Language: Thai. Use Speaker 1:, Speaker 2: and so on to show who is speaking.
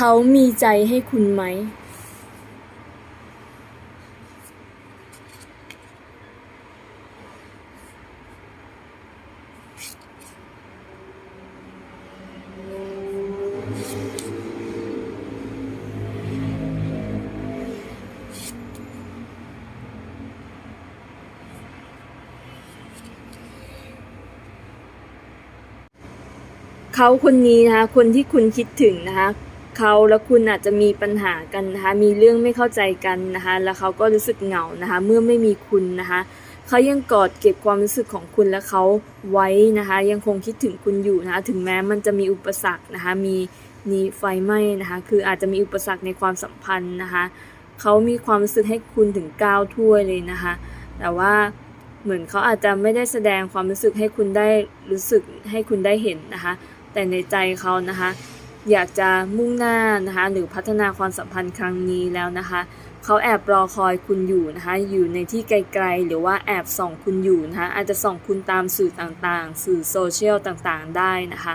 Speaker 1: เขามีใจให้คุณไหม เขาคนนี้นะคะ คนที่คุณคิดถึงนะคะ เขาและคุณอาจจะมีปัญหากันนะคะมีเรื่องไม่เข้าใจกันนะคะแล้วเขาก็รู้สึกเหงานะคะเมื่อไม่มีคุณนะคะเขายังกอดเก็บความรู้สึกของคุณและเขาไว้นะคะยังคงคิดถึงคุณอยู่นะคะถึงแม้มันจะมีอุปสรรคนะคะมีมีไฟไหม้นะคะคืออาจจะมีอุปสรรคในความสัมพันธ์นะคะเขามีความรู้สึกให้คุณถึงก้าวถ้วยเลยนะคะแต่ว่าเหมือนเขาอาจจะไม่ได้แสดงความรู้สึกให้คุณได้รู้สึกให้คุณได้เห็นนะคะแต่ในใจเขานะคะ อยากจะมุ่งหน้านะคะหรือพัฒนาความสัมพันธ์ครั้งนี้แล้วนะคะเขาแอบรอคอยคุณอยู่นะคะอยู่ในที่ไกลๆ หรือว่าแอบส่องคุณอยู่นะคะอาจจะส่องคุณตามสื่อต่างๆ สื่อโซเชียลต่างๆ ได้นะคะ